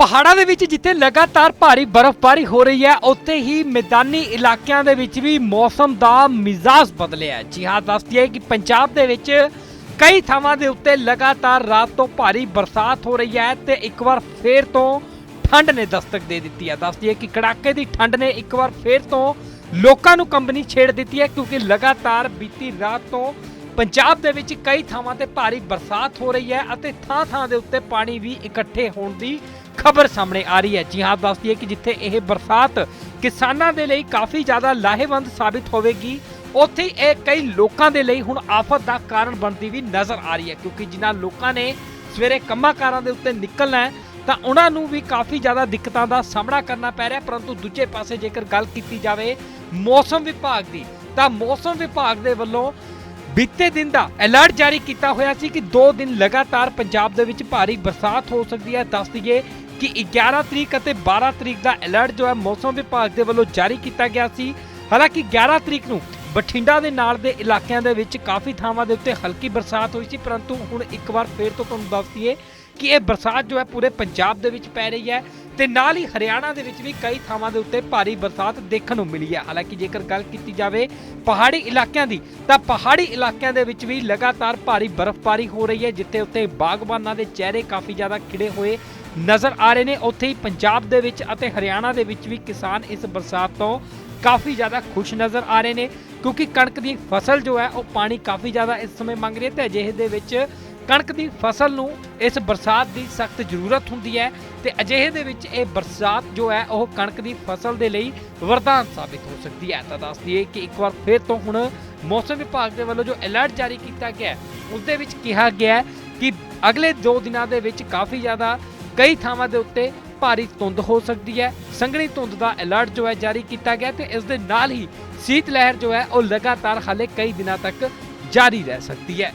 ਪਹਾੜਾਂ ਦੇ ਵਿੱਚ ਜਿੱਥੇ ਲਗਾਤਾਰ ਭਾਰੀ ਬਰਫ਼ਬਾਰੀ ਹੋ ਰਹੀ ਹੈ, ਉੱਥੇ ਹੀ ਮੈਦਾਨੀ ਇਲਾਕਿਆਂ ਦੇ ਵਿੱਚ ਵੀ ਮੌਸਮ ਦਾ ਮਿਜ਼ਾਜ ਬਦਲਿਆ ਹੈ। ਜੀ ਹਾਂ, ਦੱਸਦੀ ਹੈ ਕਿ ਪੰਜਾਬ ਦੇ ਵਿੱਚ ਕਈ ਥਾਵਾਂ ਦੇ ਉੱਤੇ ਲਗਾਤਾਰ ਰਾਤ ਤੋਂ ਭਾਰੀ ਬਰਸਾਤ ਹੋ ਰਹੀ ਹੈ ਤੇ ਇੱਕ ਵਾਰ ਫੇਰ ਤੋਂ ਠੰਡ ਨੇ ਦਸਤਕ ਦੇ ਦਿੱਤੀ ਹੈ। ਦੱਸਦੀ ਹੈ ਕਿ ਕੜਾਕੇ ਦੀ ਠੰਡ ਨੇ ਇੱਕ ਵਾਰ ਫੇਰ ਤੋਂ ਲੋਕਾਂ ਨੂੰ ਕੰਬਣੀ ਛੇੜ ਦਿੱਤੀ ਹੈ, ਕਿਉਂਕਿ ਲਗਾਤਾਰ ਬੀਤੀ ਰਾਤ ਤੋਂ ਪੰਜਾਬ ਦੇ ਵਿੱਚ ਕਈ ਥਾਵਾਂ ਤੇ ਭਾਰੀ ਬਰਸਾਤ ਹੋ ਰਹੀ ਹੈ ਅਤੇ ਥਾਂ-ਥਾਂ ਦੇ ਉੱਤੇ ਪਾਣੀ ਵੀ ਇਕੱਠੇ ਹੋਣ ਦੀ ਖਬਰ ਸਾਹਮਣੇ ਆ ਰਹੀ ਹੈ। ਜੀ ਹਾਂ ਦੱਸਦੀ ਹੈ ਕਿ ਜਿੱਥੇ ਇਹ ਬਰਸਾਤ ਕਿਸਾਨਾਂ ਦੇ ਲਈ ਕਾਫੀ ਜ਼ਿਆਦਾ ਲਾਹੇਵੰਦ ਸਾਬਿਤ ਹੋਵੇਗੀ, ਉੱਥੇ ਇਹ ਕਈ ਲੋਕਾਂ ਦੇ ਲਈ ਹੁਣ ਆਫਤ ਦਾ ਕਾਰਨ ਬਣਦੀ ਵੀ ਨਜ਼ਰ ਆ ਰਹੀ ਹੈ। ਕਿਉਂਕਿ ਜਿਨ੍ਹਾਂ ਲੋਕਾਂ ਨੇ ਸਵੇਰੇ ਕੰਮਾਂ-ਕਾਰਾਂ ਦੇ ਉੱਤੇ ਨਿਕਲਣਾ ਹੈ, ਤਾਂ ਉਹਨਾਂ ਨੂੰ ਵੀ ਕਾਫੀ ਜ਼ਿਆਦਾ ਦਿੱਕਤਾਂ ਦਾ ਸਾਹਮਣਾ ਕਰਨਾ ਪੈ ਰਿਹਾ ਪਰੰਤੂ ਦੂਜੇ ਪਾਸੇ ਜੇਕਰ ਗੱਲ ਕੀਤੀ ਜਾਵੇ ਮੌਸਮ ਵਿਭਾਗ ਦੀ, ਤਾਂ ਮੌਸਮ ਵਿਭਾਗ ਦੇ ਵੱਲੋਂ ਬੀਤੇ ਦਿਨ ਦਾ ਅਲਰਟ ਜਾਰੀ ਕੀਤਾ ਹੋਇਆ ਸੀ ਕਿ 2 ਦਿਨ ਲਗਾਤਾਰ ਪੰਜਾਬ ਦੇ ਵਿੱਚ ਭਾਰੀ ਬਰਸਾਤ ਹੋ ਸਕਦੀ ਹੈ। ਦੱਸ ਦਈਏ ਕਿ 11 ਤਰੀਕ ਅਤੇ 12 ਤਰੀਕ ਦਾ ਅਲਰਟ ਜੋ ਹੈ ਮੌਸਮ ਵਿਭਾਗ ਦੇ ਵੱਲੋਂ ਜਾਰੀ ਕੀਤਾ ਗਿਆ ਸੀ। ਹਾਲਾਂਕਿ 11 ਤਰੀਕ ਨੂੰ ਬਠਿੰਡਾ ਦੇ ਨਾਲ ਦੇ ਇਲਾਕਿਆਂ ਦੇ ਵਿੱਚ ਕਾਫੀ ਥਾਵਾਂ ਦੇ ਉੱਤੇ ਹਲਕੀ ਬਰਸਾਤ ਹੋਈ ਸੀ, ਪਰੰਤੂ ਹੁਣ ਇੱਕ ਵਾਰ ਫੇਰ ਤੋਂ ਤੁਹਾਨੂੰ ਦੱਸ ਦਈਏ ਕਿ ਇਹ ਬਰਸਾਤ ਜੋ ਹੈ ਪੂਰੇ ਪੰਜਾਬ ਦੇ ਵਿੱਚ ਪੈ ਰਹੀ ਹੈ ਤੇ ਨਾਲ ਹੀ ਹਰਿਆਣਾ ਦੇ ਵਿੱਚ ਵੀ ਕਈ ਥਾਵਾਂ ਦੇ ਉੱਤੇ ਭਾਰੀ ਬਰਸਾਤ ਦੇਖਣ ਨੂੰ ਮਿਲੀ ਹੈ। ਹਾਲਾਂਕਿ ਜੇਕਰ ਗੱਲ ਕੀਤੀ ਜਾਵੇ ਪਹਾੜੀ ਇਲਾਕਿਆਂ ਦੀ, ਤਾਂ ਪਹਾੜੀ ਇਲਾਕਿਆਂ ਦੇ ਵਿੱਚ ਵੀ ਲਗਾਤਾਰ ਭਾਰੀ ਬਰਫ਼ਬਾਰੀ ਹੋ ਰਹੀ ਹੈ, ਜਿੱਥੇ ਉੱਤੇ ਬਾਗਬਾਨਾਂ ਦੇ ਚਿਹਰੇ ਕਾਫੀ ਜ਼ਿਆਦਾ ਖਿੜੇ ਹੋਏ ਨਜ਼ਰ ਆ ਰਹੇ ਨੇ। ਉੱਥੇ ਹੀ ਪੰਜਾਬ ਦੇ ਵਿੱਚ ਅਤੇ ਹਰਿਆਣਾ ਦੇ ਵਿੱਚ ਵੀ ਕਿਸਾਨ ਇਸ ਬਰਸਾਤ ਤੋਂ ਕਾਫੀ ਜ਼ਿਆਦਾ ਖੁਸ਼ ਨਜ਼ਰ ਆ ਰਹੇ ਨੇ, ਕਿਉਂਕਿ ਕਣਕ ਦੀ ਫਸਲ ਜੋ ਹੈ, ਉਹ ਪਾਣੀ ਕਾਫੀ ਜ਼ਿਆਦਾ ਇਸ ਸਮੇਂ ਮੰਗ ਰਹੀ ਹੈ ਤੇ ਅਜਿਹੇ ਦੇ ਵਿੱਚ ਕਣਕ ਦੀ ਫਸਲ ਨੂੰ ਇਸ ਬਰਸਾਤ ਦੀ ਸਖਤ ਜ਼ਰੂਰਤ ਹੁੰਦੀ ਹੈ ਤੇ ਅਜਿਹੇ ਦੇ ਵਿੱਚ ਇਹ ਬਰਸਾਤ ਜੋ ਹੈ, ਉਹ ਕਣਕ ਦੀ ਫਸਲ ਦੇ ਲਈ ਵਰਦਾਨ ਸਾਬਿਤ ਹੋ ਸਕਦੀ ਹੈ। ਤਾਂ ਦੱਸ ਦਈਏ ਕਿ ਇੱਕ ਵਾਰ ਫਿਰ ਤੋਂ ਹੁਣ ਮੌਸਮ ਵਿਭਾਗ ਦੇ ਵੱਲੋਂ ਜੋ ਅਲਰਟ ਜਾਰੀ ਕੀਤਾ ਗਿਆ ਉਸ ਦੇ ਵਿੱਚ ਕਿਹਾ ਗਿਆ ਕਿ ਅਗਲੇ 2 ਦਿਨਾਂ ਦੇ ਵਿੱਚ ਕਾਫੀ ਜ਼ਿਆਦਾ ਕਈ ਥਾਵਾਂ ਦੇ ਉੱਤੇ ਭਾਰੀ ਧੁੰਦ ਹੋ ਸਕਦੀ ਹੈ। ਸੰਘਣੀ ਧੁੰਦ ਦਾ ਅਲਰਟ ਜੋ ਹੈ ਜਾਰੀ ਕੀਤਾ ਗਿਆ ਤੇ ਇਸ ਦੇ ਨਾਲ ਹੀ ਸੀਤ ਲਹਿਰ ਜੋ ਹੈ ਉਹ ਲਗਾਤਾਰ ਹਾਲੇ ਕਈ ਦਿਨਾਂ ਤੱਕ ਜਾਰੀ ਰਹਿ ਸਕਦੀ ਹੈ।